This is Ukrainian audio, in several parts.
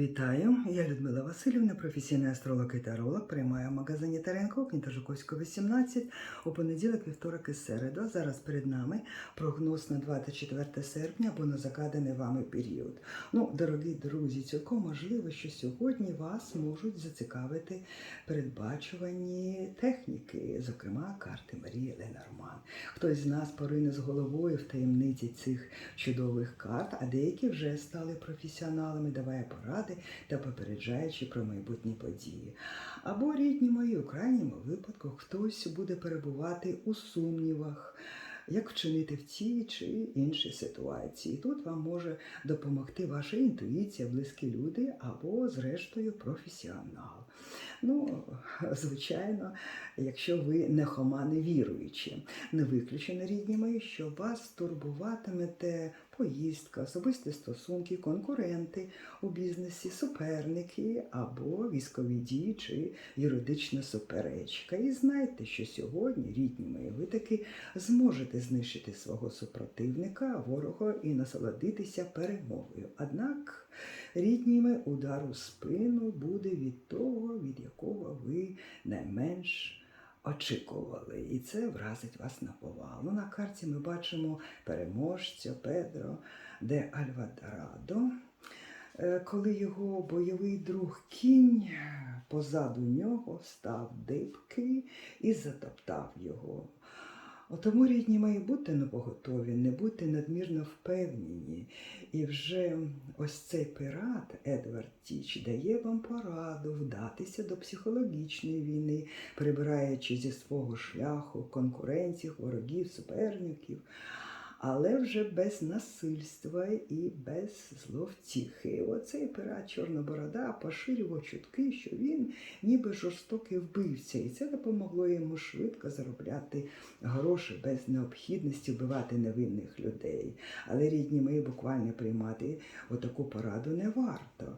Вітаю, я Людмила Васильівна, професійний астролог і таролог. Приймаю в магазині Теренко, кінта Жуковського, 18, у понеділок, вівторок і середу. Зараз перед нами прогноз на 24 серпня або на загаданий вами період. Ну, дорогі друзі, цілком можливо, що сьогодні вас можуть зацікавити передбачувані техніки, зокрема карти Марії Ленорман. Хтось з нас порине з головою в таємниці цих чудових карт, а деякі вже стали професіоналами, Давай даває поради та попереджаючи про майбутні події. Або рідні мої, у крайньому випадку, хтось буде перебувати у сумнівах. Як вчинити в тій чи іншій ситуації? Тут вам може допомогти ваша інтуїція, близькі люди або, зрештою, професіонал. Ну, звичайно, якщо ви не хомани віруючі, не виключено, рідні мої, що вас турбуватимете поїздка, особисті стосунки, конкуренти у бізнесі, суперники або військові дії чи юридична суперечка. І знайте, що сьогодні, рідні мої, ви таки зможете знищити свого супротивника, ворога і насолодитися перемогою. Однак, рідніми удар у спину буде від того, від якого ви найменш очікували, і це вразить вас на повалу. На карті ми бачимо переможця Педро де Альвадарадо. Е, Коли його бойовий друг кінь позаду нього став дибкий і затоптав його. О, Тому, рідні мої, будьте напоготові, не будьте надмірно впевнені. І вже ось цей пират Едвард Тіч дає вам пораду вдатися до психологічної війни, прибираючи зі свого шляху конкурентів, ворогів, суперників, але вже без насильства і без зловтіхи. Оцей пират Чорноборода поширював чутки, що він ніби жорстокий вбивця, і це допомогло йому швидко заробляти гроші без необхідності вбивати невинних людей. Але рідні мої буквально приймати отаку пораду не варто.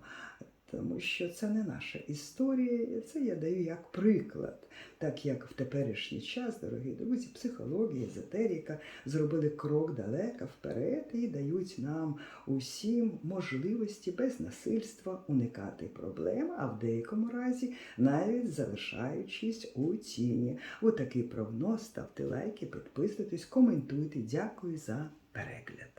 Тому що це не наша історія, це я даю як приклад, так як в теперішній час, дорогі друзі, психологія, езотерика зробили крок далеко вперед і дають нам усім можливості без насильства уникати проблем, а в деякому разі навіть залишаючись у тіні. Отакий прогноз. Ставте лайки, підписуйтесь, коментуйте. Дякую за перегляд.